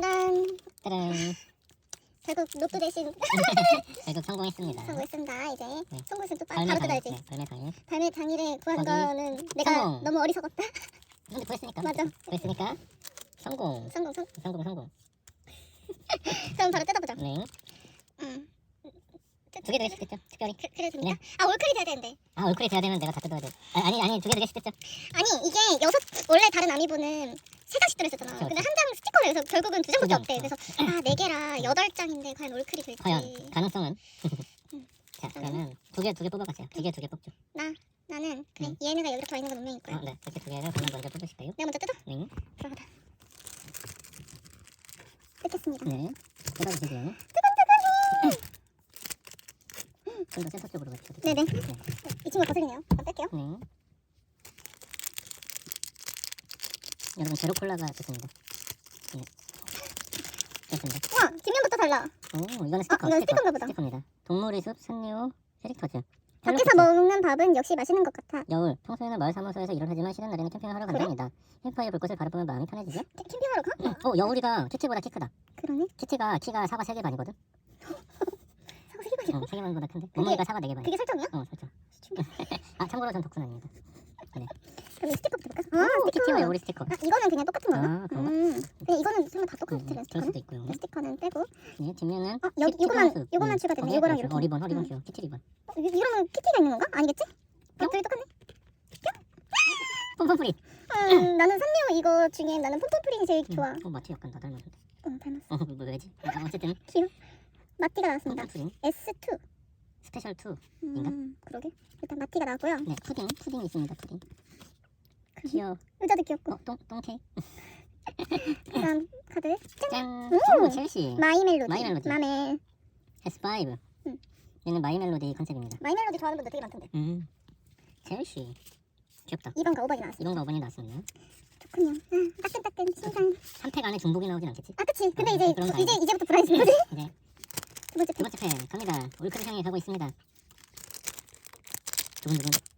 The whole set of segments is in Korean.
짜란. 따란. 결국 로또 대신 결국 성공했습니다. 성공했습니다. 이제 네. 송곳은 또 바, 바로. 뜯어야지. 네, 발매 당일. 발매 당일에 구한 거기 거는 내가 성공. 너무 어리석었다. 근데 구했으니까. 맞아. 구했으니까 성공. 성공 성. 성공 성공. 그럼 바로 뜯어보자. 네. 응. 두개더 시켰죠. 특별히. 그, 그래 됩니까? 아 올클이 돼야 되는데. 아 얼굴이 돼야 되면 내가 다 뜯어야 돼. 아, 아니 아니 두개더 시켰죠. 아니 이게 여섯 원래 다른 아미보는 세 장씩 들어있었잖아. 근데 한 장 스티커가 여기서 결국은 두 장밖에 두 장. 없대. 그래서 아 네 개라 여덟 장인데 과연 올클이 될지. 과연 가능성은? 음. 자 그러면 두 개 두 개 뽑아가세요. 두 개 두 개 뽑죠. 나는 그래 음. 얘네가 여기 들어와 있는 건 운명일 거야. 어, 네. 이렇게 두 개를 그냥 먼저 뽑으실까요? 내가 먼저 뜯어. 네. 들어가다. 뜯겠습니다. 네. 뜯어주시고요. 좀더 센터 쪽으로 가주셔도 네네. 돼요. 이 친구 거슬리네요. 그럼 뺄게요. 네. 여러분 제로 콜라가 좋습니다. 네. 좋습니다. 우와 뒷면부터 달라. 오 이거는 스티커. 이건 스티커인가 보다. 스티커입니다. 동물의 숲 산리오 캐릭터즈. 밖에서. 먹는 밥은 역시 맛있는 것 같아. 여울. 평소에는 마을 사무소에서 일을 하지만 쉬는 날에는 캠핑을 하러 그래? 간답니다. 캠프파이어 불꽃을 바라보면 마음이 편해지죠? 캠- 캠핑하러 가? 응. 어 여울이가 키티보다 키 크다. 그러네. 키티가 키가 사과 3개 반이거든. 사고 세 개만이야. 응, 3개 반보다 큰데. 몸무게가 사과 4개 반이야. 그게 설정이야? 어, 그렇죠. 아, 참고로 전 덕분 아닙니다. 그 럼이 스티커부터 볼까? 아 스티커. 여울이 스티커. 아 이거는 그냥 똑같은 건가? 아, 그런가? 음. 근데 이거는 설마 다 음, 똑같은 그럴 스티커는? 수도 있고요. 네, 스티커는 빼고. 네, 뒷면은 어 여기 키티 요거만 선수. 요거만 음. 추가되네. 어, 요거랑. 이렇게. 어, 리본, 어, 리본 음. 귀여워. 키티 리본. 어, 이- 이러면 키티가 있는 건가? 아니겠지? 둘이 똑같네. pompom프리. 음, 나는 산리오 이거 중에 나는 폼폼프린이 제일 좋아. 어, 마티 약간 나 닮았는데. 어, 닮았어. 어, 뭐 왜지? 아, 어쨌든 마티가 나왔습니다. pompom프린 S2. 스페셜 2. 인가? 음, 그러게. 일단 마티가 나왔고요. 네, 푸딩, 푸딩 있습니다. 푸딩. 귀여워. 의자도 귀엽고. 어, 똥, 똥케. 그다음 카드. 짠. 오! 오, 첼시. 마이 멜로디. 마이 멜로디. 맘에 S5. 음. 얘는 마이 멜로디 컨셉입니다. 마이 멜로디 좋아하는 분들 되게 많던데. 음. 첼시. 귀엽다. 2번과 5번이 나왔어. 이번가 5번이 나왔습니다. 좋군요. 아, 따끈따끈 신상. 한팩 안에 중복이 나오진 않겠지? 아, 그치. 근데 아, 이제 그런 거 이제 아니야? 이제부터 브라이즈인 거지. 네. 두 번째 두 편. 번째 팩 갑니다. 올크를 향해 가고 있습니다. 두근두근.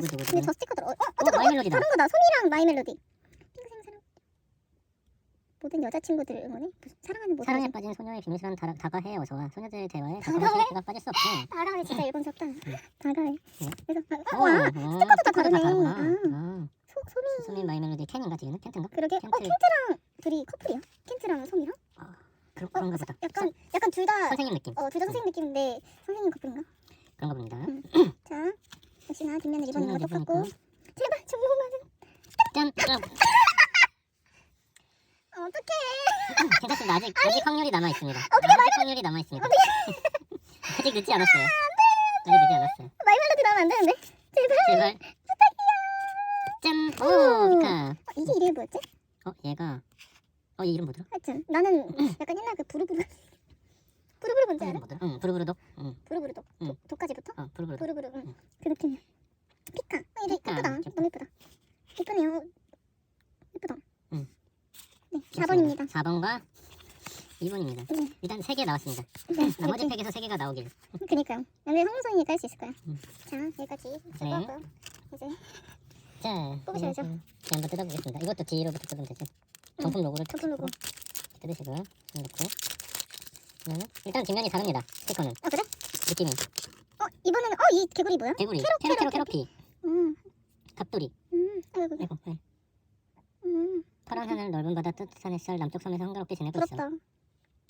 근데. 저 스티커들 어, 어, 어 어, 잠깐. 마이 멜로디다. 다른 거다. 소미랑 마이 멜로디. 핑크색 모든 여자친구들을 응원해? 무슨 사랑하는 모든 사랑에. 빠진 소녀의 비밀스런 다가, 다가해 어서와 소녀들의 대화에 다가해? 가 빠질 수 없지. 다가해 진짜 일본스럽다. 다가해. 네. 그래서 아, 어, 와 어, 스티커도 다 다르네. 아. 아, 소, 소미 소민 마이 멜로디 캔인가 뒤에는 캔트인가? 그러게. 어 켄트. 켄트랑 둘이 커플이야? 켄트랑 소미랑? 그런 어, 그런가 보다. 약간 약간 둘 다 선생님 느낌. 어, 둘 다 선생님 느낌인데 선생님 커플인가? 그런가 봅니다. 역시나 뒷면에 리본 있는 거 똑같고. 제발 정보만은 짠. 짠. 어떡해. 괜찮습니다. 아직 아직 확률이 남아 있습니다. 아직 확률이 남아 있습니다. 아직 늦지 않았어요. 아직 늦지 않았어요. 멜로디 나오면 안 되는데. 제발. 제발. 짠. 오, 미카. 어, 이게 이름이 뭐였지? 어, 얘가 어, 얘 이름 뭐더라? 하여튼 나는 약간 옛날 그 부르부르 부르부르 뭔지 알아? 뭐더라? 응. 부르부르 독 응. 독- 독까지부터? 어, 부르부르도. 부르부르 응. 응. 그 느낌이야 예쁘다 귀엽다. 너무 예쁘다 예쁘네요 예쁘다 응. 네 4번입니다 4번과 2번입니다. 네. 일단 3개 나왔습니다. 네, 나머지 이렇게. 팩에서 3개가 나오길. 그니까요 근데 성우선이니까 할 수 있을 거야 응. 자 여기까지 네. 수고하고요 이제 자, 뽑으셔야죠. 이것도 이제 한번 뜯어보겠습니다. 이것도 뒤로부터 뜯으면 되죠. 정품 로고를 정품 로고. 뜯으시고요. 이렇게. 그러면 일단 뒷면이 다릅니다. 스티커는 아 그래? 느낌이 어 이번에는 어이 개구리 뭐야? 개구리, 캐럿, 캐로 캐로 캐럿, 캐로피, 음, 갑돌이. 음, 아이고, 아이고, 네. 음, 파란 하늘 넓은 바다 따뜻한 햇살 남쪽 섬에서 한가롭게 지내고 있어. 부럽다.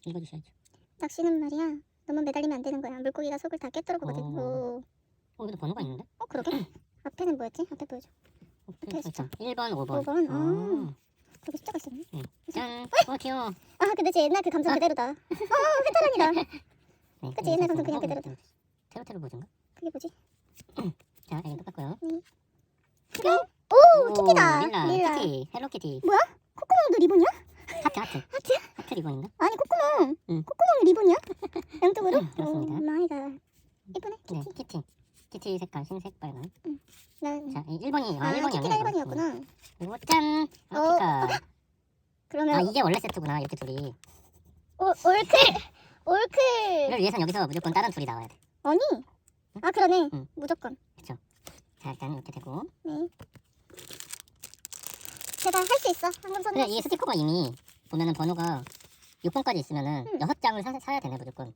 읽어주셔야죠. 낚시는 말이야. 너무 매달리면 안 되는 거야. 물고기가 속을 다 꿰뚫어보거든. 오. 오. 어, 여기도 번호가 있는데? 어, 그러게. 앞에는 뭐였지? 앞에 보여줘. 어, 오케이, 자, 1번, 5번. 5번. 아. 아, 저기 숫자가 있었네. 짠! 어, 귀여워. 아, 근데 제 옛날 그 감성 아. 그대로다. 어, 회사란이다. 네, 그치, 옛날 감성 그냥 그대로다. 테로테로 보증가? 그게 뭐지? 자, 여기 똑같고요. 오, 키티다. 릴라, 릴라. 키티, 헬로키티. 콧구멍도 리본이야? 하트, 하트. 하트? 하트 리본인가? 아니, 콧구멍. 응. 콧구멍 리본이야? 양쪽으로? 응, 그렇습니다. 오 마이 갓. 예쁘네, 네, 키티. 키티. 키티 색깔, 흰색 빨간. 난, 자, 1번이, 아, 아, 1번이 키티가 1번이었구나. 그리고 짠! 어. 아피카. 그러면 아, 이게 원래 세트구나, 이렇게 둘이. 올, 올클! 올클! 이걸 위해선 여기서 무조건 다른 둘이 나와야 돼. 아니. 아, 그러네. 응. 무조건. 자, 일단 이렇게 되고. 네. 제발 할수 있어. 한번 근데 선물. 이 스티커가 이미 보면은 번호가 6번까지 있으면은 응. 여섯 장을 사, 사야 되네 무조건.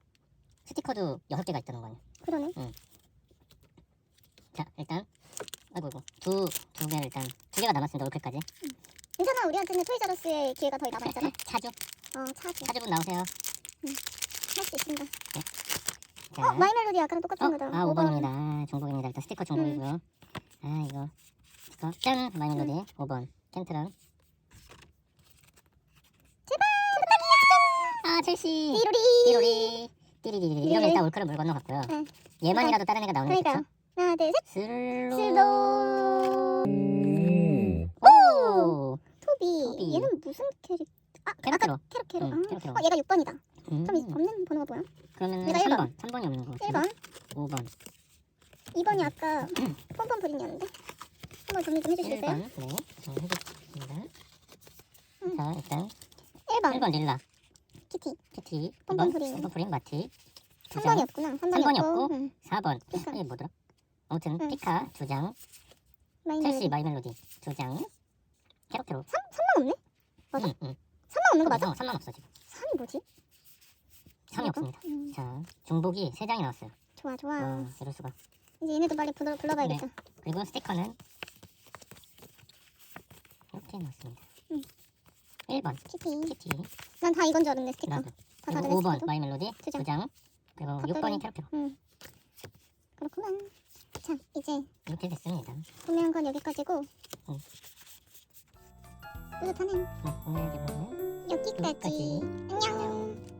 스티커도 여섯 개가 있다는 거 아니야. 그러네. 자 일단 아이고 이거 두두 개를 일단 두 개가 남았습니다 올클까지. 괜찮아. 우리한테는 토이자러스의 기회가 더 남아있잖아. 차주 어, 차지. 차주분 나오세요. 할 수 있습니다. 자. 어, 마이 멜로디 아까랑 똑같은 어? 거다. 아 5번. 5번입니다. 중복입니다. 일단 스티커 중복이고요. 아 이거 스티커 짠 마이멜로디 5번 켄트랑 제발! 아 첼시 띠로리! 띠로리 띠리리리 이러면 일단 올클은 물 건너 갔고요. 네. 얘만이라도 다른 애가 나오는 그러니까요. 좋죠. 하나, 둘, 셋. 슬로 슬로. 오 토비. 토비. 얘는 무슨 캐릭? 아, 캐릭터로. 아까 캐릭 캐릭. 응, 아. 어, 얘가 6번이다. 음. 그럼 이 없는 번호가 뭐야? 그러면은 얘가 3번 3번이 없는 거 1번. 5번 2번이 아까 뻔뻔 브린이었는데. 한번 정리 좀 해주시겠어요? 1번 네 정리해드리겠습니다. 음. 자 일단 1번. 1번 릴라 키티. 키티 뻔뻔 2번 프린. 뻔뻔 프린 마티 두 장. 3번이었구나. 3번이었고. 삼번이었고. 응. 4번 피카. 이게 뭐더라? 아무튼 응. 피카 두 장, 마이 첼시 멜로디. 마이 멜로디 두 장, 캐럿테로. 3만 없네? 맞아? 응, 응. 3만 없는 거 맞아? 3만 없어 지금. 3이 뭐지? 3이 없습니다. 음, 자 중복이 세 장이 나왔어요. 좋아, 좋아. 와 이럴 수가. 이제 얘네도 빨리 불러, 불러봐야겠다. 그리고 스티커는 이렇게 나왔습니다. 응. 1번 키티. 키티, 난 다 이건 줄 알았네, 스티커. 나도. 다 그리고 다른 5번 스티커. 마이 멜로디 두 장. 두 장, 그리고 겉돌이. 6번이 캐럿테로. 응. 그렇구만. 자, 이제 이렇게 됐습니다. 구매한 건 여기까지고. 응. 뿌듯하네. 네, 오늘 기분은 여기까지. 여기까지. 안녕.